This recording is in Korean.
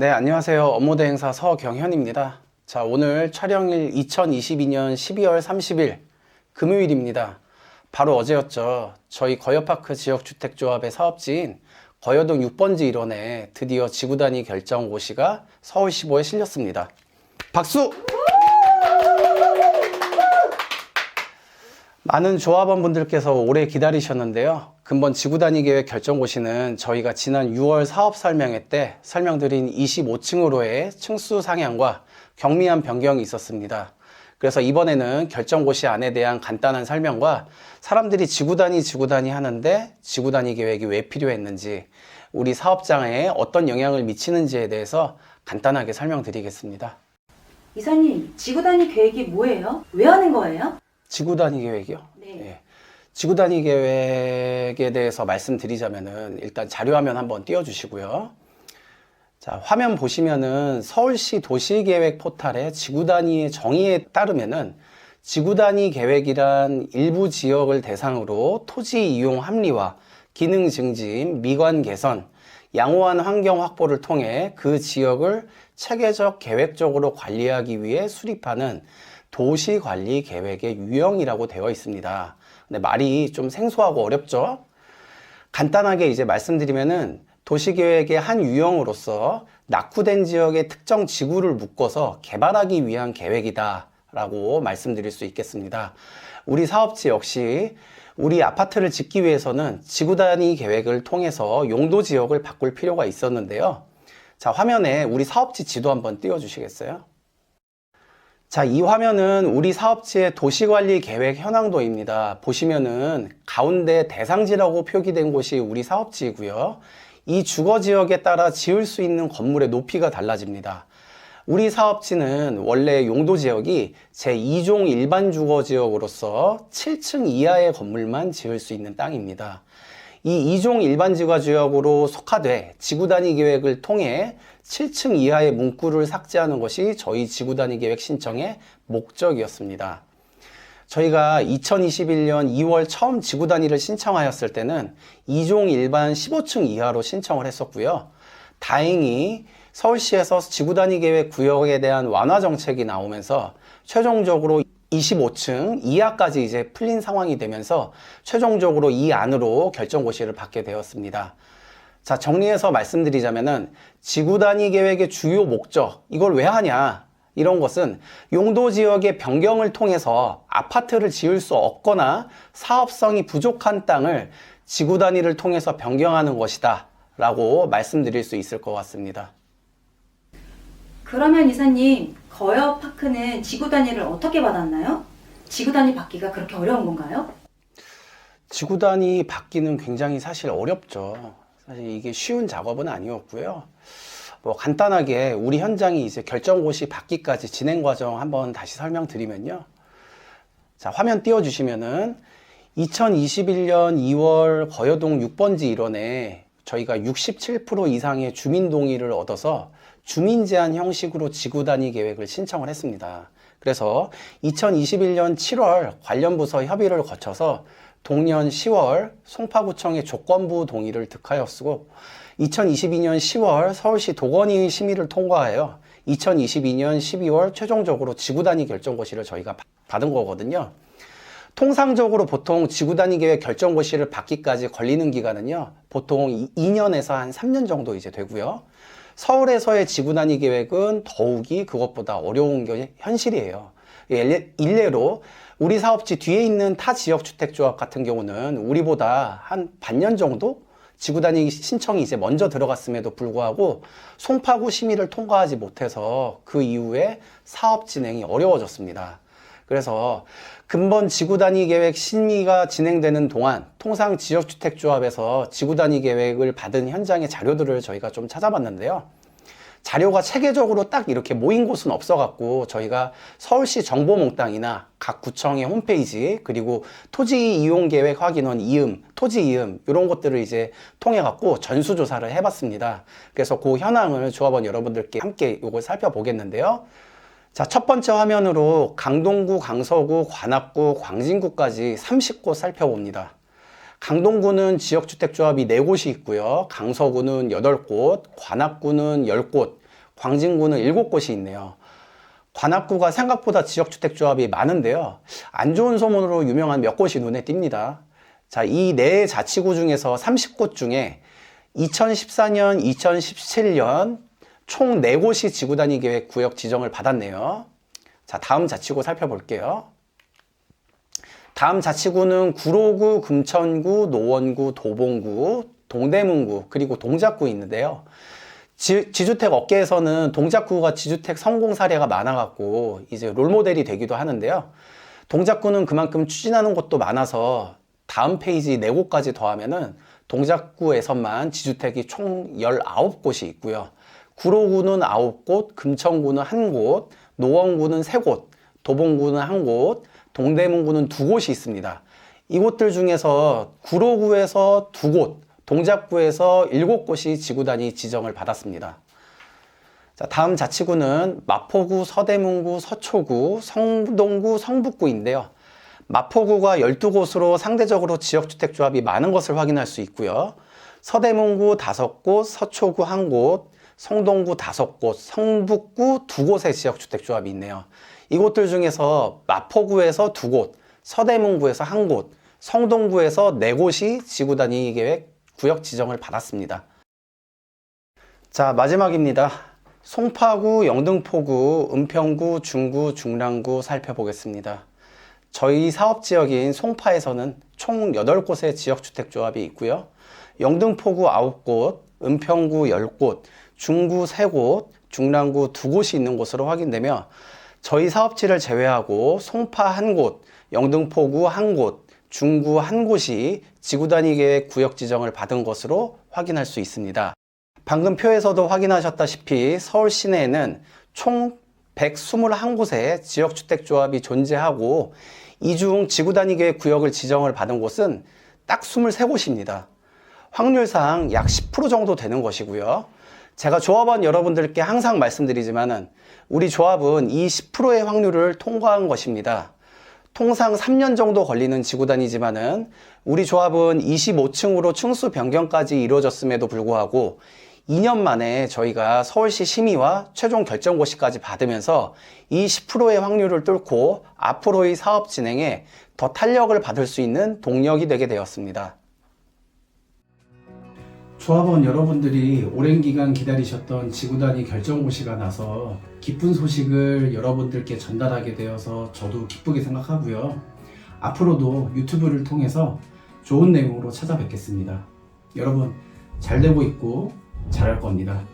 네, 안녕하세요. 업무대 행사 서경현입니다. 자, 오늘 촬영일 2022년 12월 30일 금요일입니다. 바로 어제였죠. 저희 거여파크 지역주택조합의 사업지인 거여동 6번지 일원에 드디어 지구단위 결정 고시가 서울시보에 실렸습니다. 박수! 많은 조합원 분들께서 오래 기다리셨는데요. 근본 지구단위 계획 결정 고시는 저희가 지난 6월 사업 설명회 때 설명드린 25층으로의 층수 상향과 경미한 변경이 있었습니다. 그래서 이번에는 결정 고시 안에 대한 간단한 설명과 사람들이 지구단위 지구단위 하는데 지구단위 계획이 왜 필요했는지 우리 사업장에 어떤 영향을 미치는지에 대해서 간단하게 설명드리겠습니다. 이사님, 지구 단위 계획이 뭐예요? 왜 하는 거예요? 지구 단위 계획이요? 네. 예. 지구 단위 계획에 대해서 말씀드리자면은 일단 자료화면 한번 띄워주시고요. 자, 화면 보시면은 서울시 도시계획 포탈의 지구 단위의 정의에 따르면은 지구 단위 계획이란 일부 지역을 대상으로 토지 이용 합리화, 기능 증진, 미관 개선, 양호한 환경 확보를 통해 그 지역을 체계적 계획적으로 관리하기 위해 수립하는 도시 관리 계획의 유형이라고 되어 있습니다. 근데 말이 좀 생소하고 어렵죠? 간단하게 이제 말씀드리면은 도시계획의 한 유형으로서 낙후된 지역의 특정 지구를 묶어서 개발하기 위한 계획이다 라고 말씀드릴 수 있겠습니다. 우리 사업지 역시 우리 아파트를 짓기 위해서는 지구 단위 계획을 통해서 용도 지역을 바꿀 필요가 있었는데요. 자, 화면에 우리 사업지 지도 한번 띄워 주시겠어요? 자, 이 화면은 우리 사업지의 도시관리 계획 현황도입니다. 보시면은 가운데 대상지라고 표기된 곳이 우리 사업지이고요. 이 주거 지역에 따라 지을 수 있는 건물의 높이가 달라집니다. 우리 사업지는 원래 용도 지역이 제2종 일반 주거 지역으로서 7층 이하의 건물만 지을 수 있는 땅입니다. 이 2종 일반 지구 지역으로 속하되 지구 단위 계획을 통해 7층 이하의 문구를 삭제하는 것이 저희 지구 단위 계획 신청의 목적이었습니다. 저희가 2021년 2월 처음 지구 단위를 신청하였을 때는 2종 일반 15층 이하로 신청을 했었고요. 다행히 서울시에서 지구 단위 계획 구역에 대한 완화 정책이 나오면서 최종적으로 25층 이하까지 이제 풀린 상황이 되면서 최종적으로 이 안으로 결정 고시를 받게 되었습니다. 자, 정리해서 말씀드리자면은 지구 단위 계획의 주요 목적, 이걸 왜 하냐? 이런 것은 용도 지역의 변경을 통해서 아파트를 지을 수 없거나 사업성이 부족한 땅을 지구 단위를 통해서 변경하는 것이다. 라고 말씀드릴 수 있을 것 같습니다. 그러면 이사님, 거여 파크는 지구 단위를 어떻게 받았나요? 지구 단위 받기가 그렇게 어려운 건가요? 지구 단위 받기는 굉장히 사실 어렵죠. 사실 이게 쉬운 작업은 아니었고요. 뭐 간단하게 우리 현장이 이제 결정고시 받기까지 진행 과정 한번 다시 설명드리면요. 자, 화면 띄워 주시면은 2021년 2월 거여동 6번지 일원에 저희가 67% 이상의 주민 동의를 얻어서 주민 제한 형식으로 지구 단위 계획을 신청을 했습니다. 그래서 2021년 7월 관련 부서 협의를 거쳐서 동년 10월 송파구청의 조건부 동의를 득하였고 2022년 10월 서울시 도건위 심의를 통과하여 2022년 12월 최종적으로 지구 단위 결정 고시를 저희가 바- 받은 거거든요. 통상적으로 보통 지구 단위 계획 결정고시를 받기까지 걸리는 기간은요. 보통 2년에서 한 3년 정도 이제 되고요. 서울에서의 지구 단위 계획은 더욱이 그것보다 어려운 게 현실이에요. 일례- 일례로 우리 사업지 뒤에 있는 타 지역 주택조합 같은 경우는 우리보다 한 반년 정도 지구 단위 신청이 이제 먼저 들어갔음에도 불구하고 송파구 심의를 통과하지 못해서 그 이후에 사업 진행이 어려워졌습니다. 그래서 근본 지구 단위 계획 심의가 진행되는 동안 통상 지역주택조합에서 지구 단위 계획을 받은 현장의 자료들을 저희가 좀 찾아봤는데요. 자료가 체계적으로 딱 이렇게 모인 곳은 없어갖고 저희가 서울시 정보몽땅이나 각 구청의 홈페이지 그리고 토지 이용 계획 확인원 이음, 토지 이음 이런 것들을 이제 통해 갖고 전수 조사를 해봤습니다. 그래서 그 현황을 조합원 여러분들께 함께 이걸 살펴보겠는데요. 자, 첫 번째 화면으로 강동구, 강서구, 관악구, 광진구까지 30곳 살펴봅니다. 강동구는 지역주택조합이 4곳이 있고요. 강서구는 8곳, 관악구는 10곳, 광진구는 7곳이 있네요. 관악구가 생각보다 지역주택조합이 많은데요. 안 좋은 소문으로 유명한 몇 곳이 눈에 띕니다. 자, 이 네 자치구 중에서 30곳 중에 2014년, 2017년 총 4곳이 지구단위 계획 구역 지정을 받았네요. 자, 다음 자치구 살펴볼게요. 다음 자치구는 구로구, 금천구, 노원구, 도봉구, 동대문구, 그리고 동작구 있는데요. 지, 지주택 업계에서는 동작구가 지주택 성공 사례가 많아갖고 이제 롤모델이 되기도 하는데요. 동작구는 그만큼 추진하는 곳도 많아서 다음 페이지 4곳까지 더하면은 동작구에서만 지주택이 총 19곳이 있고요. 구로구는 9곳, 금천구는 1곳, 노원구는 3곳, 도봉구는 1곳, 동대문구는 2곳이 있습니다. 이곳들 중에서 구로구에서 2곳, 동작구에서 7곳이 지구단위 지정을 받았습니다. 자, 다음 자치구는 마포구, 서대문구, 서초구, 성동구, 성북구인데요. 마포구가 12곳으로 상대적으로 지역주택조합이 많은 것을 확인할 수 있고요. 서대문구 5곳, 서초구 1곳, 성동구 5곳, 성북구 2곳의 지역주택조합이 있네요. 이곳들 중에서 마포구에서 2곳, 서대문구에서 1곳, 성동구에서 4곳이 지구단위 계획 구역 지정을 받았습니다. 자, 마지막입니다. 송파구, 영등포구, 은평구, 중구, 중랑구 살펴보겠습니다. 저희 사업 지역인 송파에서는 총 8곳의 지역주택조합이 있고요. 영등포구 9곳, 은평구 10곳, 중구 3곳, 중랑구 2곳이 있는 곳으로 확인되며 저희 사업지를 제외하고 송파 1곳, 영등포구 1곳, 중구 1곳이 지구 단위 계획 구역 지정을 받은 것으로 확인할 수 있습니다. 방금 표에서도 확인하셨다시피 서울 시내에는 총 121곳의 지역주택조합이 존재하고 이 중 지구 단위 계획 구역을 지정을 받은 곳은 딱 23곳입니다. 확률상 약 10% 정도 되는 것이고요. 제가 조합원 여러분들께 항상 말씀드리지만은 우리 조합은 이 10%의 확률을 통과한 것입니다. 통상 3년 정도 걸리는 지구단위지만은 우리 조합은 25층으로 층수 변경까지 이루어졌음에도 불구하고 2년 만에 저희가 서울시 심의와 최종 결정 고시까지 받으면서 이 10%의 확률을 뚫고 앞으로의 사업 진행에 더 탄력을 받을 수 있는 동력이 되게 되었습니다. 조합원 여러분들이 오랜 기간 기다리셨던 지구단위 결정고시가 나서 기쁜 소식을 여러분들께 전달하게 되어서 저도 기쁘게 생각하고요. 앞으로도 유튜브를 통해서 좋은 내용으로 찾아뵙겠습니다. 여러분 잘 되고 있고 잘할 겁니다.